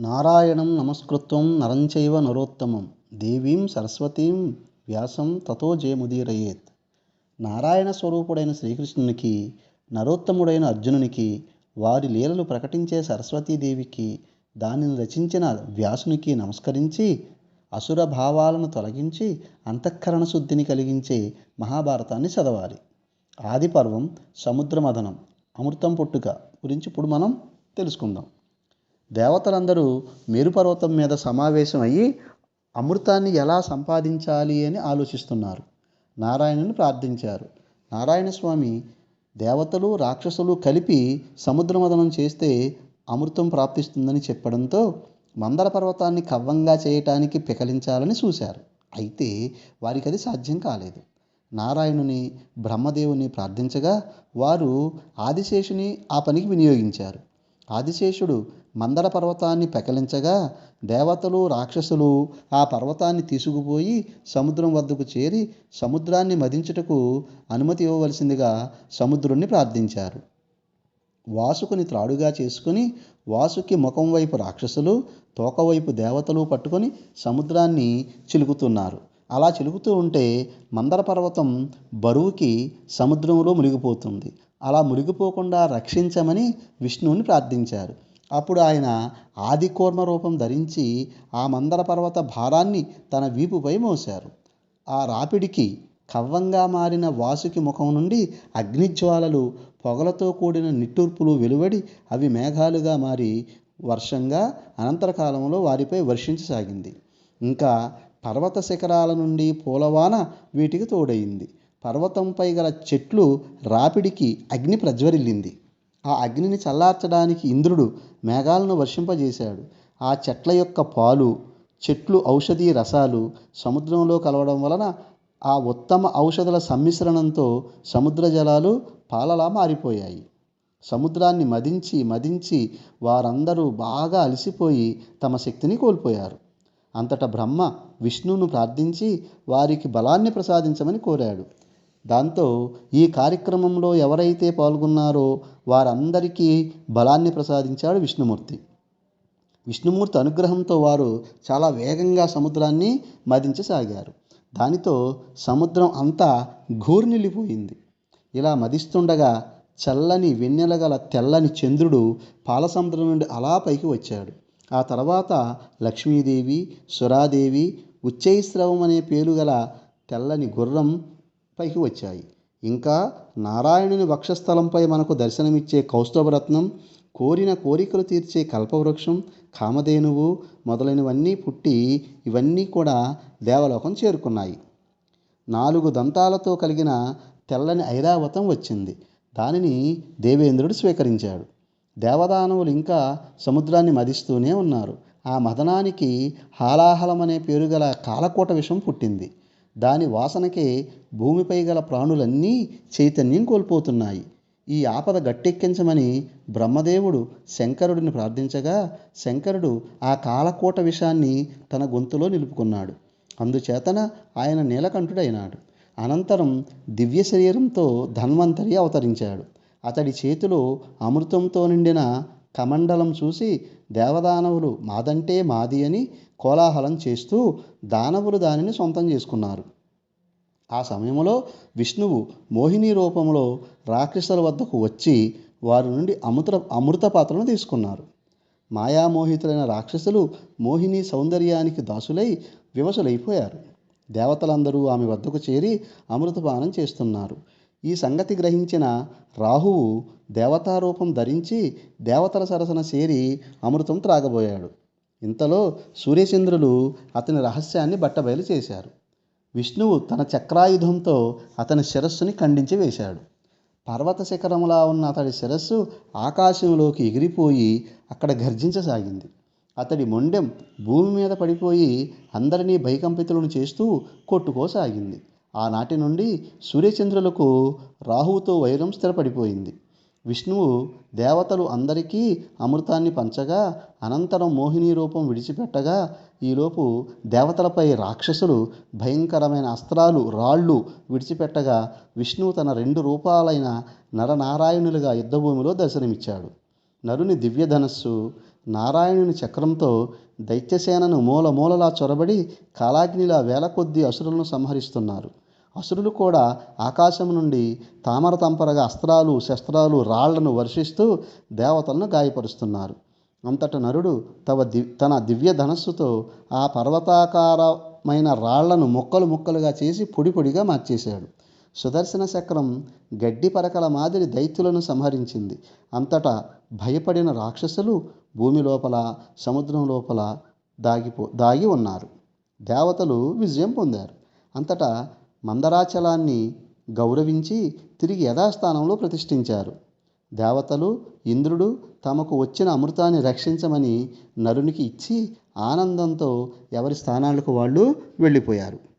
నారాయణం నమస్కృత్వం నరం చైవ నరోత్తమం. దేవీం సరస్వతీం వ్యాసం తతో జయముదీరయేత్. నారాయణ స్వరూపుడైన శ్రీకృష్ణునికి నరోత్తముడైన అర్జునునికి వారి లీలలు ప్రకటించే సరస్వతీదేవికి దానిని రచించిన వ్యాసునికి నమస్కరించి అసుర భావాలను తొలగించి అంతఃకరణ శుద్ధిని కలిగించే మహాభారతాన్ని చదవాలి. ఆది పర్వం సముద్రమథనం అమృతం పుట్టుక గురించి ఇప్పుడు మనం తెలుసుకుందాం. దేవతలందరూ మేరుపర్వతం మీద సమావేశం అయ్యి అమృతాన్ని ఎలా సంపాదించాలి అని ఆలోచిస్తున్నారు. నారాయణుని ప్రార్థించారు. నారాయణ స్వామి దేవతలు రాక్షసులు కలిపి సముద్రమదనం చేస్తే అమృతం ప్రాప్తిస్తుందని చెప్పడంతో మందర పర్వతాన్ని కవ్వంగా చేయటానికి పికలించాలని చూశారు. అయితే వారికి అది సాధ్యం కాలేదు. నారాయణుని బ్రహ్మదేవుని ప్రార్థించగా వారు ఆదిశేషుని ఆ పనికి వినియోగించారు. ఆదిశేషుడు మందర పర్వతాన్ని పెకలించగా దేవతలు రాక్షసులు ఆ పర్వతాన్ని తీసుకుపోయి సముద్రం వద్దకు చేరి సముద్రాన్ని మదించుటకు అనుమతి ఇవ్వవలసిందిగా సముద్రుణ్ణి ప్రార్థించారు. వాసుకుని త్రాడుగా చేసుకుని వాసుకి ముఖం వైపు రాక్షసులు తోక వైపు దేవతలు పట్టుకొని సముద్రాన్ని చిలుకుతున్నారు. అలా చిలుకుతూ ఉంటే మందర పర్వతం బరువుకి సముద్రంలో మునిగిపోతుంది. అలా మునిగిపోకుండా రక్షించమని విష్ణువుని ప్రార్థించారు. అప్పుడు ఆయన ఆదికూర్మ రూపం ధరించి ఆ మందర పర్వత భారాన్ని తన వీపుపై మోశారు. ఆ రాపిడికి కవ్వంగా మారిన వాసుకి ముఖం నుండి అగ్నిజ్వాలలు పొగలతో కూడిన నిట్టూర్పులు వెలువడి అవి మేఘాలుగా మారి వర్షంగా అనంతర కాలంలో వారిపై వర్షించసాగింది. ఇంకా పర్వత శిఖరాల నుండి పూలవాన వీటికి తోడయింది. పర్వతంపై గల చెట్లు రాపిడికి అగ్ని ప్రజ్వరిల్లింది. ఆ అగ్నిని చల్లార్చడానికి ఇంద్రుడు మేఘాలను వర్షింపజేశాడు. ఆ చెట్ల యొక్క పాలు చెట్లు ఔషధీ రసాలు సముద్రంలో కలవడం వలన ఆ ఉత్తమ ఔషధుల సమ్మిశ్రణంతో సముద్ర జలాలు పాలలా మారిపోయాయి. సముద్రాన్ని మదించి మదించి వారందరూ బాగా అలసిపోయి తమ శక్తిని కోల్పోయారు. అంతటా బ్రహ్మ విష్ణువును ప్రార్థించి వారికి బలాన్ని ప్రసాదించమని కోరాడు. దాంతో ఈ కార్యక్రమంలో ఎవరైతే పాల్గొన్నారో వారందరికీ బలాన్ని ప్రసాదించాడు విష్ణుమూర్తి. విష్ణుమూర్తి అనుగ్రహంతో వారు చాలా వేగంగా సముద్రాన్ని మదించసాగారు. దానితో సముద్రం అంతా ఘూర్నిల్లిపోయింది ఇలా మదిస్తుండగా చల్లని వెన్నెల గల తెల్లని చంద్రుడు పాలసముద్రం నుండి అలా పైకి వచ్చాడు. ఆ తర్వాత లక్ష్మీదేవి సురాదేవి ఉచ్చైస్రవం అనే పేరు గల తెల్లని గుర్రం పైకి వచ్చాయి. ఇంకా నారాయణుని వక్షస్థలంపై మనకు దర్శనమిచ్చే కౌస్తభరత్నం కోరిన కోరికలు తీర్చే కల్పవృక్షం కామధేనువు మొదలైనవన్నీ పుట్టి ఇవన్నీ కూడా దేవలోకం చేరుకున్నాయి. నాలుగు దంతాలతో కలిగిన తెల్లని ఐరావతం వచ్చింది. దానిని దేవేంద్రుడు స్వీకరించాడు. దేవదానవులు ఇంకా సముద్రాన్ని మదిస్తూనే ఉన్నారు. ఆ మదనానికి హాలాహలం అనే పేరు గల కాలకోట విషం పుట్టింది. దాని వాసనకే భూమిపై గల ప్రాణులన్నీ చైతన్యం కోల్పోతున్నాయి. ఈ ఆపద గట్టెక్కించమని బ్రహ్మదేవుడు శంకరుడిని ప్రార్థించగా శంకరుడు ఆ కాలకోట విషాన్ని తన గొంతులో నిలుపుకున్నాడు. అందుచేతన ఆయన నీలకంఠుడైనాడు. అనంతరం దివ్య శరీరంతో ధన్వంతరి అవతరించాడు. అతడి చేతిలో అమృతంతో నిండిన కమండలం చూసి దేవదానవులు మాదంటే మాది అని కోలాహలం చేస్తూ దానవులు దానిని సొంతం చేసుకున్నారు. ఆ సమయంలో విష్ణువు మోహిని రూపంలో రాక్షసుల వద్దకు వచ్చి వారి నుండి అమృత అమృత పాత్రను తీసుకున్నారు. మాయామోహితులైన రాక్షసులు మోహిని సౌందర్యానికి దాసులై వివసులైపోయారు. దేవతలందరూ ఆమె వద్దకు చేరి అమృతపానం చేస్తున్నారు. ఈ సంగతి గ్రహించిన రాహువు దేవతారూపం ధరించి దేవతల సరసన చేరి అమృతం త్రాగబోయాడు. ఇంతలో సూర్యచంద్రులు అతని రహస్యాన్ని బట్టబయలు చేశారు. విష్ణువు తన చక్రాయుధంతో అతని శిరస్సుని ఖండించి వేశాడు. పర్వత శిఖరములా ఉన్న అతడి శిరస్సు ఆకాశంలోకి ఎగిరిపోయి అక్కడ గర్జించసాగింది. అతడి మొండెం భూమి మీద పడిపోయి అందరినీ భయకంపితులను చేస్తూ కొట్టుకోసాగింది. ఆనాటి నుండి సూర్యచంద్రులకు రాహువుతో వైరం స్థిరపడిపోయింది. విష్ణువు దేవతలు అందరికీ అమృతాన్ని పంచగా అనంతరం మోహిని రూపం విడిచిపెట్టగా ఈలోపు దేవతలపై రాక్షసులు భయంకరమైన అస్త్రాలు రాళ్ళు విడిచిపెట్టగా విష్ణువు తన రెండు రూపాలైన నరనారాయణులుగా యుద్ధభూమిలో దర్శనమిచ్చాడు. నరుని దివ్యధనస్సు నారాయణుని చక్రంతో దైత్యసేనను మూల మూలలా చొరబడి కాలాగ్నిలా వేల కొద్దీ అసురులను సంహరిస్తున్నారు. అసురులు కూడా ఆకాశం నుండి తామర తంపరగా అస్త్రాలు శస్త్రాలు రాళ్ళను వర్షిస్తూ దేవతలను గాయపరుస్తున్నారు. అంతట నరుడు తవ ది తన దివ్య ధనస్సుతో ఆ పర్వతాకారమైన రాళ్ళను ముక్కలు ముక్కలుగా చేసి పొడి పొడిగా మార్చేశాడు. సుదర్శన చక్రం గడ్డి పరకల మాదిరి దైత్యులను సంహరించింది. అంతటా భయపడిన రాక్షసులు భూమి లోపల సముద్రం లోపల దాగిపో దాగి ఉన్నారు. దేవతలు విజయం పొందారు. అంతటా మందరాచలాన్ని గౌరవించి తిరిగి యథాస్థానంలో ప్రతిష్ఠించారు. దేవతలు ఇంద్రుడు తమకు వచ్చిన అమృతాన్ని రక్షించమని నరునికి ఇచ్చి ఆనందంతో ఎవరి స్థానాలకు వాళ్ళు వెళ్ళిపోయారు.